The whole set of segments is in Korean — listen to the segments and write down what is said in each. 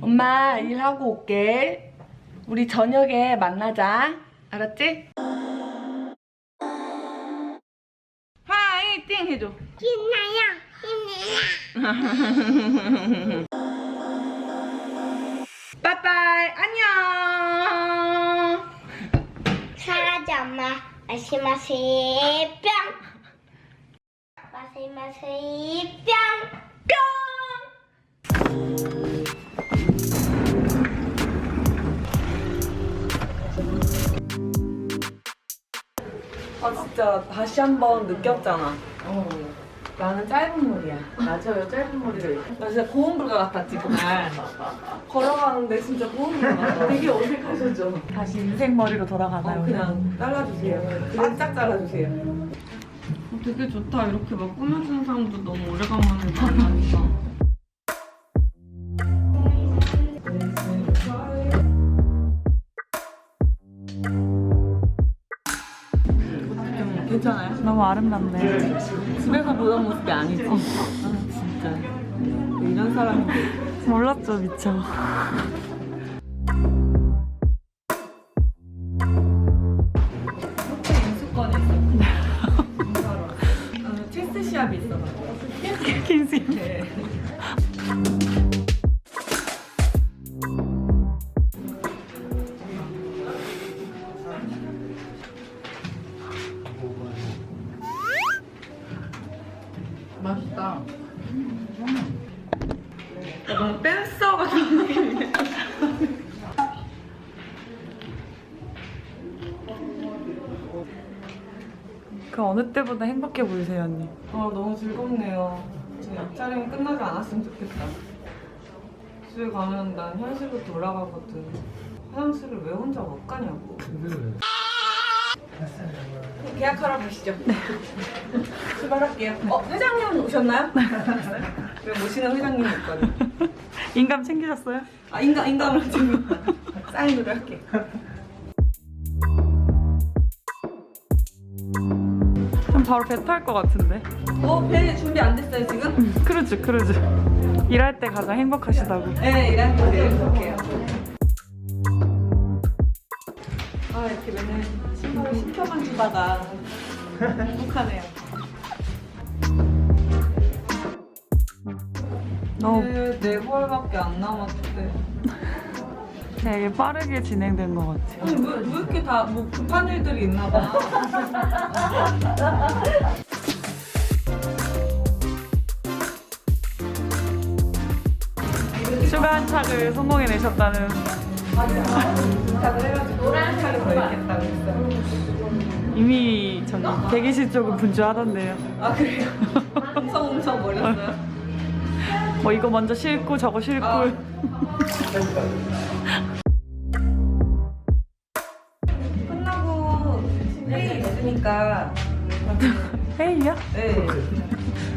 엄마 일하고 올게. 우리 저녁에 만나자. 알았지? 화이팅 해줘. 힘내요. 힘내요. 빠빠이 안녕. 사라져 엄마. 마시마시 뿅. 마시마시 뿅. 아 진짜 다시 한번 느꼈잖아. 어. 나는 짧은 머리야. 맞아요, 짧은 머리를. 나 진짜 고음불가 같아 지금. 걸어가는데 진짜 고음불가 같아. 되게 어색하셨죠? 다시 인생 머리로 돌아가나요? 어, 그냥 잘라주세요. 바짝 잘라주세요. 어, 되게 좋다. 이렇게 막 꾸며주는 사람도 너무 오래간만에 만나니까. 괜찮아요? 너무 아름답네. 집에서 보던 모습이 아니지. 아, 진짜. 이런 사람인데. 몰랐죠, 미쳐. 맛있다. 너무 댄서 같은 느낌이네. 그 어느 때보다 행복해 보이세요, 언니. 아 너무 즐겁네요. 제 앞차림이 끝나지 않았으면 좋겠다. 집에 가면 난 현실로 돌아가거든. 화장실을 왜 혼자 못 가냐고. 계약하러 가시죠. 출발할게요. 어 회장님 오셨나요? 왜 모시는 회장님 있거든. 인감 챙기셨어요? 아 인감 인감을 지금 사인으로 할게. 그럼 바로 배 탈 것 같은데. 어 배 준비 안 됐어요 지금? 크루즈, 크루즈. 일할 때 가장 행복하시다고. 네, 일할 때 행복해요. 맨날 신발을 시켜만 주다가 행복하네요. 너무 네, 네 벌밖에 안 남았대. 되게 빠르게 진행된 것 같아요. 아니, 왜, 왜 이렇게 다뭐 급한 일들이 있나 봐. 슈가 착을 성공해내셨다는. 다들 해가지고 노란 차를 더 입겠다고 했어요. 이미 저기 대기실 쪽은 분주하던데요. 아, 그래요? 웅성웅성 거렸어요? 뭐 이거 먼저 싣고 저거 싣고. 아. 끝나고 회의 있으니까 회의야? 네.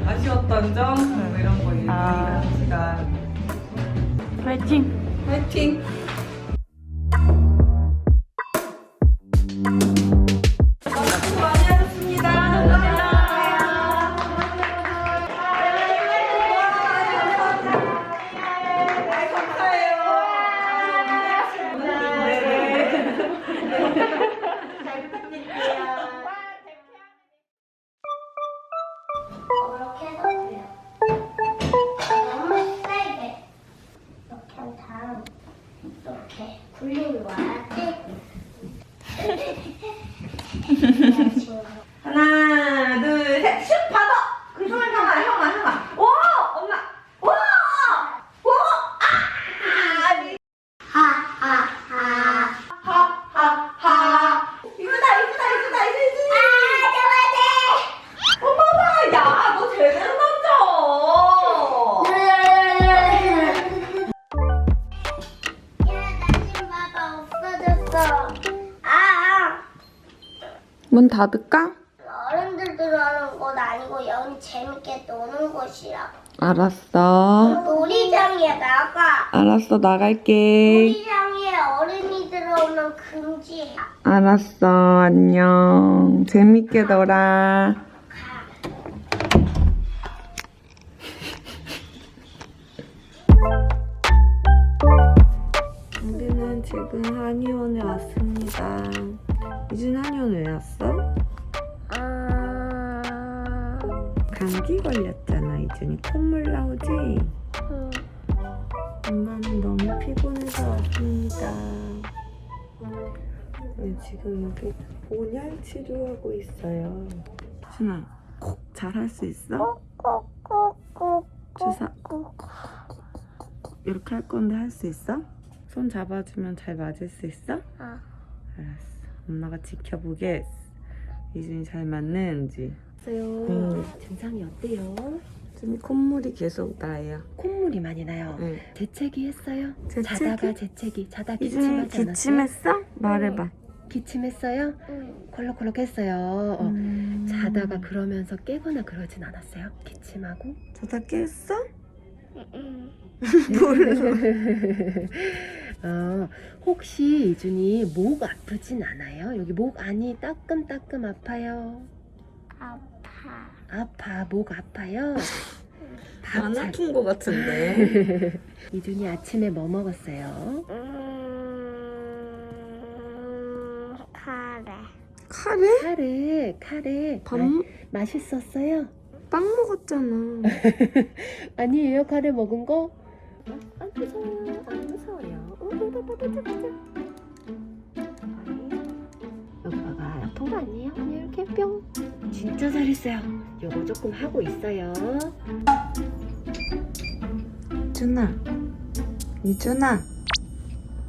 아쉬웠던 점, 뭐 이런 거 얘기하는 아. 시간. 파이팅! 화이팅! 아니고 여기 재밌게 노는 곳이라. 알았어. 놀이장이야, 나가. 알았어, 나갈게. 놀이장에 어른이 들어오면 금지야. 알았어, 안녕. 재밌게 놀아. 가. 지금 한의원에 왔습니다. 이준 한의원 왜 왔어? 아, 감기 걸렸잖아, 이준이. 콧물 나오지? 응. 엄마는 너무 피곤해서 왔습니다. 네, 지금 여기 온열 치료하고 있어요. 준아, 콕 잘할 수 있어? 주사 이렇게 할 건데 할 수 있어? 손 잡아주면 잘 맞을 수 있어? 아. 알았어. 엄마가 지켜보겠어. 이준이 잘 맞는지. 어요 증상이 어때요? 준이 콧물이 계속 나요. 콧물이 많이 나요. 응. 재채기 했어요? 재채기? 자다가 재채기, 자다 이준이 기침하지 않았어요? 기침했어? 말해봐. 기침했어요? 응. 콜록콜록했어요. 어, 음. 자다가 그러면서 깨거나 그러진 않았어요? 기침하고? 자다 깼어? 응. 어, 혹시 이준이 목 아프진 않아요? 여기 목 안이 따끔따끔 아파요? 아파. 아파, 목 아파요? 안 잘- 아픈 거 같은데. 이준이 아침에 뭐 먹었어요? 음, 카레. 카레? 카레, 카레. 밥, 마- 맛있었어요? 빵 먹었잖아. 아니에요, 카레 먹은 거? 안 무서워요, 안 무서워요. 픈거 아니에요? 그냥 이렇게 뿅. 진짜 잘했어요. 요거 조금 하고 있어요. 이준아, 이준아,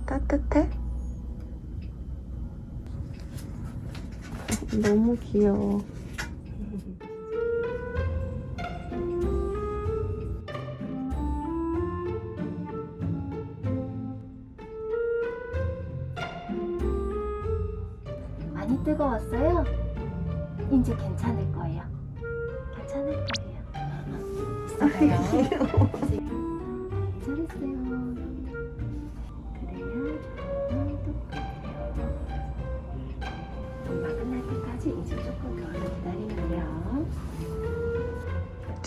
따뜻해? 너무 귀여워.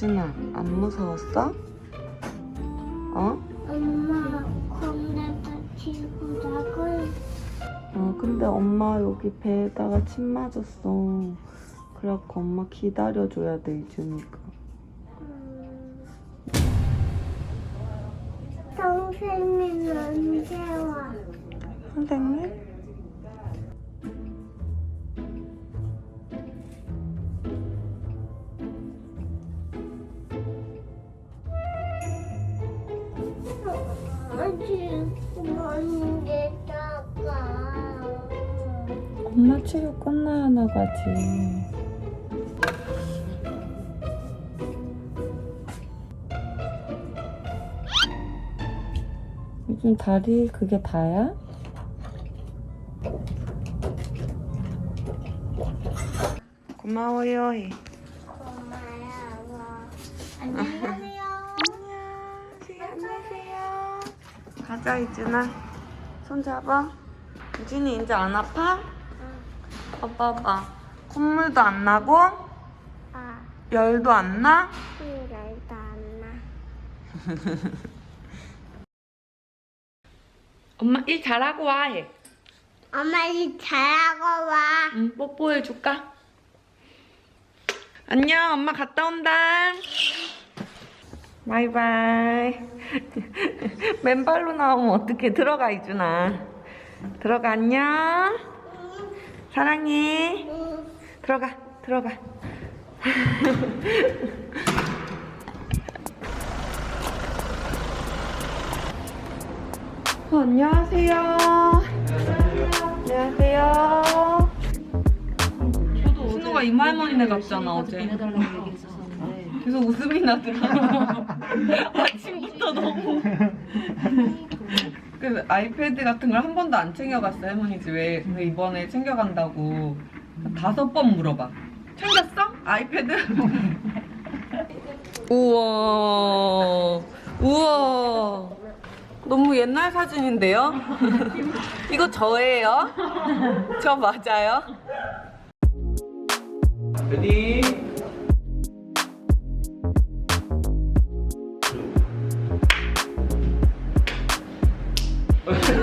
이준아, 안 무서웠어? 어? 엄마, 컴퓨터 치고 자고 어, 근데 엄마 여기 배에다가 침 맞았어. 그래갖고 엄마 기다려줘야 돼, 이준이가. 선생님 언제 와? 선생님? 치료 끝나야 나가지. 요즘 다리 그게 다야? 고마워요. 해. 고마워. 안녕하세요. 안녕하세요. 가자 이준아. 손 잡아. 이준이 이제 안 아파? 봐봐 봐. 콧물도 안 나고 아, 열도 안 나? 이럴도 안 나. 엄마 일 잘하고 와 해. 엄마 일 잘하고 와. 응, 뽀뽀해 줄까? 안녕, 엄마 갔다 온다. 바이바이. 맨발로 나오면 어떻게 들어가 이준아. 들어가 안녕. 사랑해. 응. 들어가, 들어가. 어, 안녕하세요. 안녕하세요. 순우가 이마 할머니네 같잖아 어제. 계속 웃음이 나더라. 아침부터 너무. 그 아이패드 같은 걸 한 번도 안 챙겨갔어 할머니 집에. 근데 이번에 챙겨간다고 다섯 번 물어봐. 챙겼어? 아이패드? 우와. 우와. 너무 옛날 사진인데요? 이거 저예요? 저 맞아요? 레디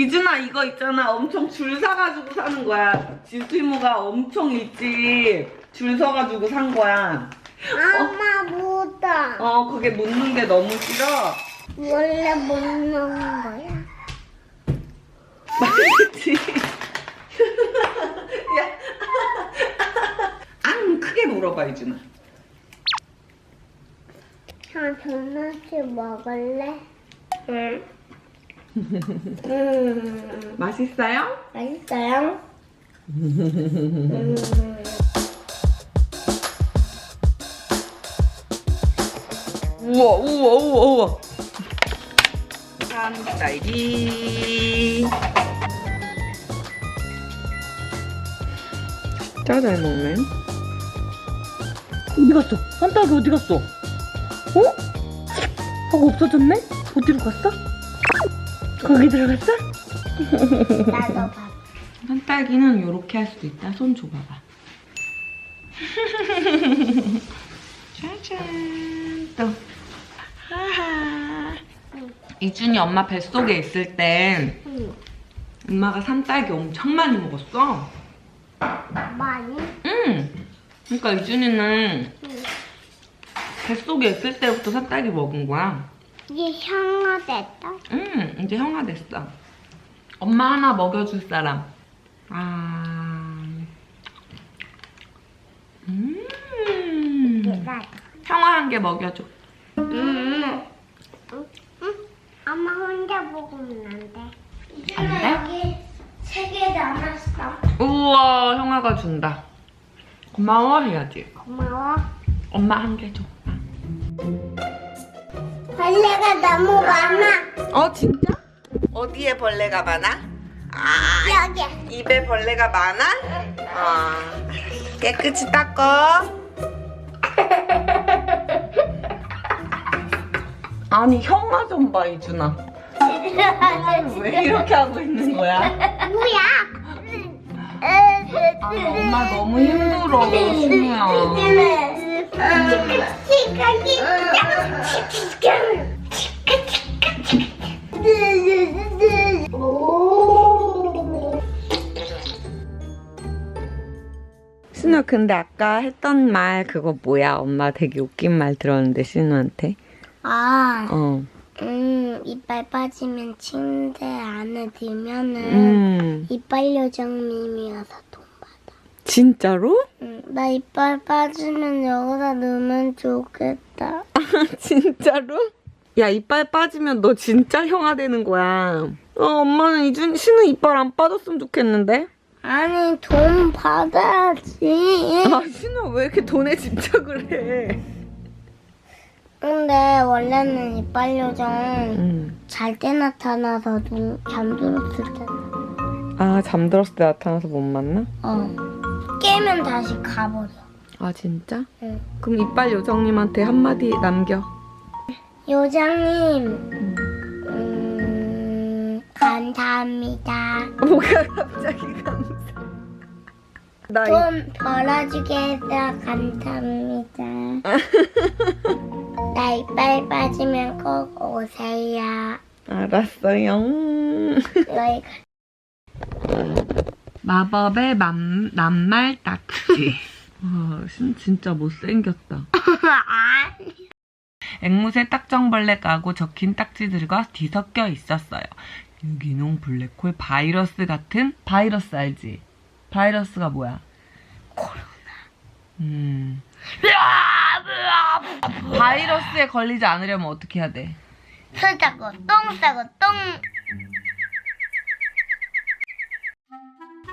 이준아 이거 있잖아 엄청 줄 서가지고 사는 거야 지수 이모가 엄청 일찍 줄 서가지고 산 거야 엄마 뭐다? 어 그게 묻는 게 너무 싫어 원래 못 넣은 거야. 맛있지? 야. 앙 크게 물어봐 이준아 형 도넛 먹을래? 응. 맛있어요? 맛있어요? 우와 우와 우와 우와 산딸기 진짜 잘 먹네 어디 갔어? 산딸기 어디 갔어? 어? 하고 없어졌네? 어디로 갔어? 거기 들어갔어? 나도 봐. 산딸기는 이렇게 할 수도 있다 손 줘봐봐 짜잔 또 하하 이준이 엄마 뱃속에 있을 때 응. 엄마가 산딸기 엄청 많이 먹었어 많이? 응 그러니까 이준이는 응. 뱃속에 있을 때부터 산딸기 먹은 거야 이게 형아됐다? 응 이제 형아 됐어 엄마 하나 먹여줄 사람 아 음. 나. 형아 한 개 먹여줘. 음. 응? 응? 엄마 혼자 먹으면 안 돼. 안 돼? 여기 세 개 남았어. 우와, 형아가 준다. 고마워 해야지. 고마워. 엄마 한 개 줘. 벌레가 너무 많아. 어, 진짜? 어디에 벌레가 많아? 아, 여기. 입에 벌레가 많아? 아, 깨끗이 닦어. 아니, 형아 좀 봐, 이준아. 왜 이렇게 하고 있는 거야? 뭐야? 아니, 엄마 너무 힘들어, 신우야. 신우 근데 아까 했던 말 그거 뭐야? 엄마 되게 웃긴 말 들었는데 신우한테. 아, 어. 음, 이빨 빠지면 침대 안에 들면은 음. 이빨 요정님이어서 돈 받아. 진짜로? 응, 나 이빨 빠지면 여기다 넣으면 좋겠다. 진짜로? 야 이빨 빠지면 너 진짜 형아 되는 거야. 어 엄마는 이준 신우 이빨 안 빠졌으면 좋겠는데. 아니, 돈 받아야지. 아 신우 왜 이렇게 돈에 집착을 해? 근데 원래는 이빨 요정 음. 잘 때 나타나서 눈 잠들었을 때. 아 잠들었을 때 나타나서 못 만나? 어. 깨면 다시 가버려. 아 진짜? 응. 그럼 이빨 요정님한테 한마디 남겨. 요정님, 음, 감사합니다. 뭐가 갑자기 감사. 돈 벌어주게 해서 감사합니다. 나 이빨 빠지면 꼭 오세요. 알았어요. 너희 마법의 맘, 낱말 딱지. 와, 신, 진짜 못생겼다. 앵무새 딱정벌레 까고 적힌 딱지들과 뒤섞여 있었어요. 유기농 블랙홀 바이러스 같은 바이러스 알지? 바이러스가 뭐야? 코로나. 음. 바이러스에 걸리지 않으려면 어떻게 해야 돼? 술 싸고 똥 싸고 똥.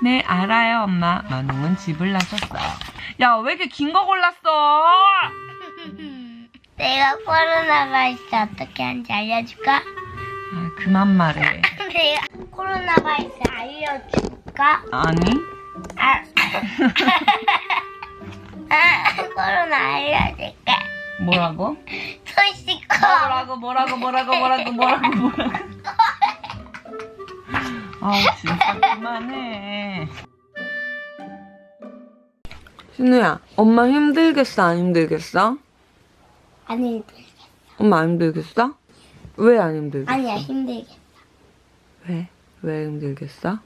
네, 알아요, 엄마. 만웅은 집을 나섰어요. 야, 왜 이렇게 긴 거 골랐어? 내가 코로나 바이러스 어떻게 하는지 알려줄까? 아, 그만 말해. 내가 코로나 바이러스 알려줄까? 아니? 아. 아, 그럼 알려줄게. 뭐라고? 손 씻고. 뭐라고 뭐라고 뭐라고 뭐라고 뭐라고 뭐라고 아우 진짜 그만해 신우야 엄마 힘들겠어 안 힘들겠어? 아니, 엄마 안 힘들겠어? 왜 안 힘들겠어? 아니야, 힘들게. 왜? 왜 힘들겠어?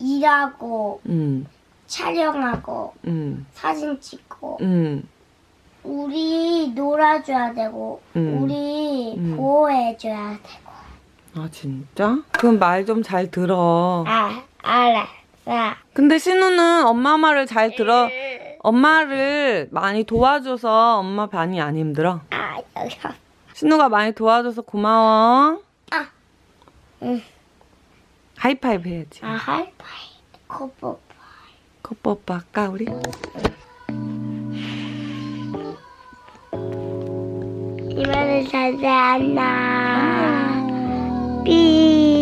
일하고, 응, 촬영하고, 응, 사진 찍고, 응, 우리 놀아줘야 되고, 음. 우리 음. 보호해줘야 되고. 아 진짜? 그럼 말 좀 잘 들어 아, 알았어. 근데 신우는 엄마 말을 잘 들어 엄마를 많이 도와줘서 엄마 많이 안 힘들어 아, 여기. 신우가 많이 도와줘서 고마워. 아. 응. 하이파이브 해야지. 아, 하이파이. 코뽀. 컵뽀뽀 할까 우리? Rosanna. Peace.